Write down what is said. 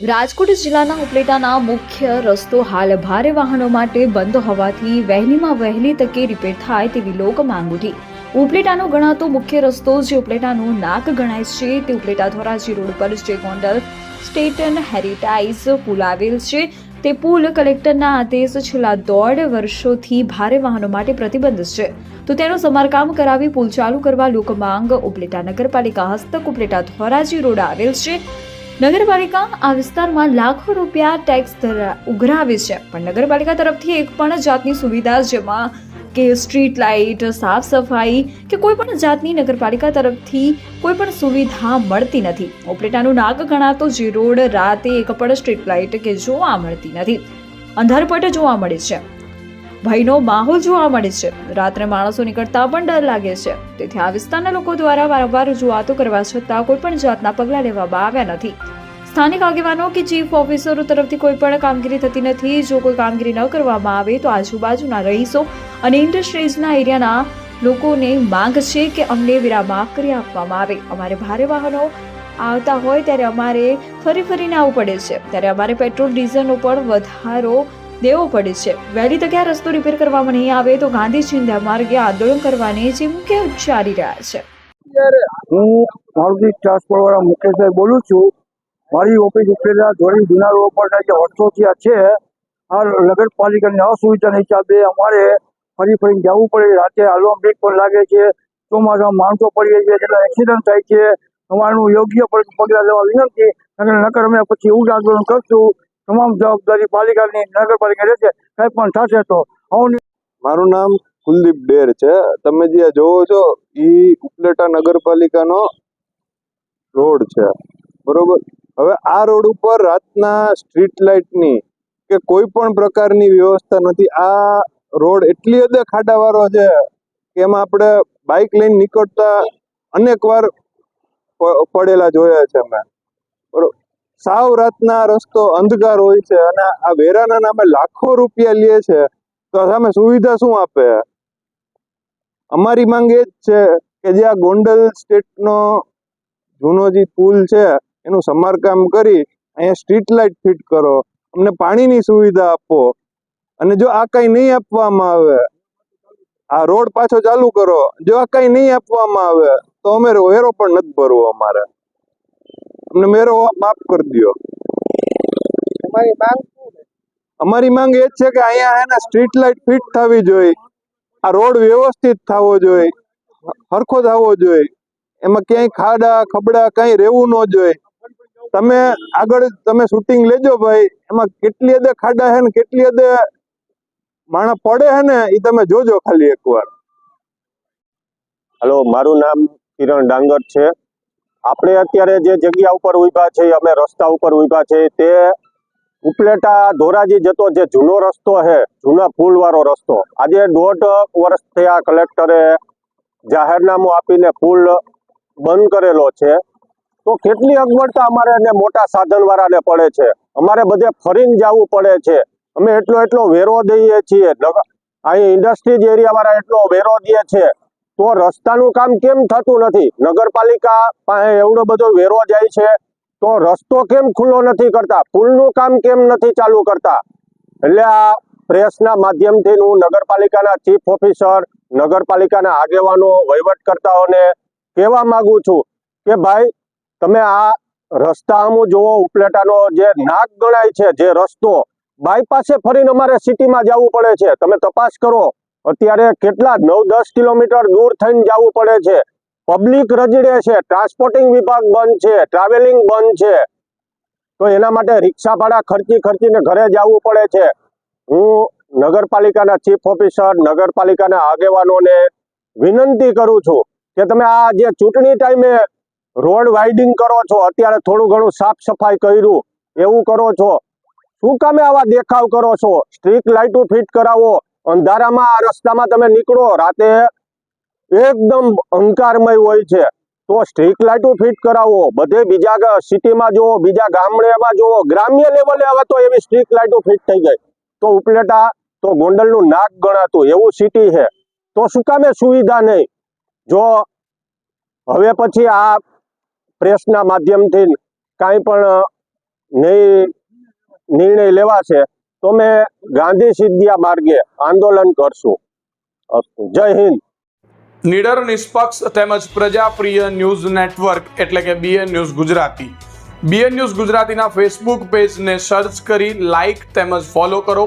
રાજકોટ જિલ્લાના ઉપલેટાના મુખ્ય રસ્તો હાલ ભારે વાહનો માટે બંધ હોવાથી વહેલીમાં વહેલી તકે રિપેર થાય તેવી લોક માંગ ઉઠી ઉપલેટાનો ગણાતો મુખ્ય રસ્તો જે ઉપલેટાનું નાક ગણાય છે, તે ઉપલેટા ધોરાજી રોડ પર જે ગોંડલ સ્ટેટન હેરિટાઇઝ પુલ આવેલ છે, તે પુલ કલેક્ટરના આદેશ છેલ્લા દોઢ વર્ષોથી ભારે વાહનો માટે પ્રતિબંધ છે. તો તેનું સમારકામ કરાવી પુલ ચાલુ કરવા લોક માંગ ઉપલેટા નગરપાલિકા હસ્તક ઉપલેટા ધોરાજી રોડ આવેલ છે. નગરપાલિકા આ વિસ્તારમાં લાખો રૂપિયા ટેક્સ ઉઘરાવે છે. પણ નગરપાલિકા તરફથી એક પણ જાતની સુવિધા જેમાં કે સ્ટ્રીટ લાઇટ સાફ સફાઈ કે કોઈ પણ જાતની નગરપાલિકા તરફથી કોઈ પણ સુવિધા મળતી નથી. ઓપરેટાનું નાક ગણાતો જે રોડ રાતે એક પણ સ્ટ્રીટ લાઇટ કે જોવા મળતી નથી. અંધારપટ જોવા મળે છે. ભયનો માહોલ જોવા મળે છે. રાત્રે માણસો નીકળતા પણ ડર લાગે છે. તેથી આ વિસ્તારના લોકો દ્વારા વારંવાર રજૂઆતો કરવા છતાં કોઈ પણ જાતના પગલાં લેવામાં આવ્યા નથી. સ્થાનિક આગેવાનો કે ચીફ ઓફિસરો તરફથી કોઈ પણ કામગીરી થતી નથી. જો કોઈ કામગીરી ન કરવામાં આવે તો આજુબાજુના રહીશો અને ઇન્ડસ્ટ્રીઝના એરિયાના લોકોને માંગ છે કે અમને વેરા કરી આપવામાં આવે. અમારે ભારે વાહનો આવતા હોય ત્યારે અમારે ફરી ફરીને આવવું પડે છે. ત્યારે અમારે પેટ્રોલ, ડીઝલનો પણ વધારો દેવો પડે છે. વહેલી તકે આ રસ્તો રિપેર કરવામાં નહીં આવે તો ગાંધી ચિંધ્યા માર્ગે આંદોલન કરવાની ચીમકી ઉચ્ચારી રહ્યા છે. હું ટ્રાન્સપોર્ટ વાળા મુકેશભાઈ બોલું છું. મારી ઓફિસ ઉપેલા ધોરી જૂના રોડ પર જે વર્ષોથી છે. આ નગરપાલિકાની અસુવિધાના હિસાબે અમારે ફરી ફરીને જવું પડે. રાતે હાલવા બ્રેક પણ લાગે છે. ચોમાસામાં માણસો પડીએ છે, કેટલા એક્સિડન્ટ થાય છે. અમારું યોગ્ય પગલાં લેવા વિનંતી. અને નકર અમે પછી એવું આંદોલન કરશું. તમામ જવાબદારી પાલિકાની, નગરપાલિકા રહેશે કંઈ પણ થશે તો મારું નામ કુલદીપ ડેર છે. તમે જે જોવો છો એ ઉપલેટા નગરપાલિકાનો રોડ છે. બરોબર? હવે આ રોડ ઉપર રાતના સ્ટ્રીટ લાઇટની કે કોઈ પણ પ્રકારની વ્યવસ્થા નથી. આ રોડ એટલી હદે ખાડાવાળો છે કે એમાં આપણે બાઇક લઈને નીકળતા અનેક વાર પડેલા જોયા છે અમે. સાવ રાતના રસ્તો અંધકાર હોય છે અને આ વેરાના નામે લાખો રૂપિયા લે છે. તો સામે સુવિધા શું આપે? અમારી માંગ એ જ છે કે જે આ ગોંડલ સ્ટેટનો જૂનો જે પુલ છે એનું સમારકામ કરી અહીંયા સ્ટ્રીટ લાઇટ ફિટ કરો અમને પાણીની સુવિધા આપો. અને જો આ કઈ નહીં આપવામાં આવે આ રોડ પાછો ચાલુ કરો જો આ કઈ નહીં આપવામાં આવે તો અમે વેરો પણ નથી ભરવો અમારે. અમને મેરો માફ કરી દો અમારી માંગ અમારી માંગ એ જ છે કે અહીંયા હે ને સ્ટ્રીટ લાઇટ ફિટ થવી જોઈએ આ રોડ વ્યવસ્થિત થવો જોઈએ હરખો થવો જોઈએ એમાં ક્યાંય ખાડા ખબડા કઈ રહેવું ન જોઈએ. તમે આગળ તમે શૂટિંગ લેજો ભાઈ. એમાં કેટલી હદે ખાડા હે ને કેટલી હદે માણસ પડે છે ને એ તમે જોજો ખાલી એકવાર. હલો મારું નામ કિરણ ડાંગર છે. આપણે અત્યારે જે જગ્યા ઉપર ઊભા છે, અમે રસ્તા ઉપર ઊભા છે, તે ઉપલેટા ધોરાજી જતો જે જૂનો રસ્તો છે જૂના પુલ વાળો રસ્તો. આજે દોઢ વર્ષ થયા કલેક્ટરે જાહેરનામું આપીને પુલ બંધ કરેલો છે. તો કેટલી અગવડતા અમારે એને મોટા સાધન વાળાને પડે છે? અમારે બધે ફરીને જવું પડે છે. અમે એટલો એટલો વેરો દઈએ છીએ. અહીં ઇન્ડસ્ટ્રીઝ એરિયા વાળા એટલો વેરો દે છે. તો રસ્તાનું કામ કેમ થતું નથી? નગરપાલિકા પાસે એવડો બધો વેરો જાય છે. તો રસ્તો કેમ ખુલ્લો નથી કરતા? પુલનું કામ કેમ નથી ચાલુ કરતા? એટલે આ પ્રેસના માધ્યમથી હું નગરપાલિકાના ચીફ ઓફિસર, નગરપાલિકાના આગેવાનો, વહીવટકર્તાઓને કહેવા માગું છું કે ભાઈ તમે આ રસ્તા અમુક જુઓ, ઉપલેટાનો જે નાક ગણાય છે, જે રસ્તો બાયપાસે ફરીને અમારે સિટીમાં જવું પડે છે. તમે તપાસ કરો, અત્યારે કેટલા? નવ, દસ કિલોમીટર દૂર થઈને જવું પડે છે. પબ્લિક રજડે છે ટ્રાન્સપોર્ટિંગ વિભાગ બંધ છે ટ્રાવેલિંગ બંધ છે. તો એના માટે રિક્ષા ભાડા ખર્ચી ખર્ચીને ઘરે જવું પડે છે. હું નગરપાલિકાના ચીફ ઓફિસર નગરપાલિકાના આગેવાનોને વિનંતી કરું છું કે તમે આ જે ચૂંટણી ટાઈમે રોડ વાઇડિંગ કરો છો, અત્યારે થોડું ઘણું સાફ સફાઈ કર્યું, એવું કરો છો. શું કામે આવા દેખાવ કરો છો? સ્ટ્રીટ લાઇટો ફિટ કરાવો, અંધારામાં, આ રસ્તામાં તમે નીકળો, રાતે એકદમ અંધકારમય હોય છે. તો સ્ટ્રીટ લાઇટો ફિટ કરાવો, બધે બીજા સિટીમાં જુઓ, બીજા ગામડેમાં જુઓ, ગ્રામ્ય લેવલે હવે તો એવી સ્ટ્રીટ લાઇટો ફિટ થઈ ગઈ. તો ઉપલેટા, તો ગોંડલનું નાક ગણાતું, એવું સિટી છે. તો શું કામે સુવિધા નહીં? જો, હવે પછી આ પ્રેસના માધ્યમથી કાંઈ પણ નહીં, નિર્ણય લેવાશે, તો અમે ગાંધી સિદ્ધિયા માર્ગે આંદોલન કરશું. અસ્તુ જય હિન્દ. નિડર, નિષ્પક્ષ તેમજ પ્રજાપ્રિય ન્યૂઝ નેટવર્ક એટલે કે BN news Gujarati. BN news ગુજરાતીના ફેસબુક પેજને સર્ચ કરી લાઇક તેમજ ફોલો કરો.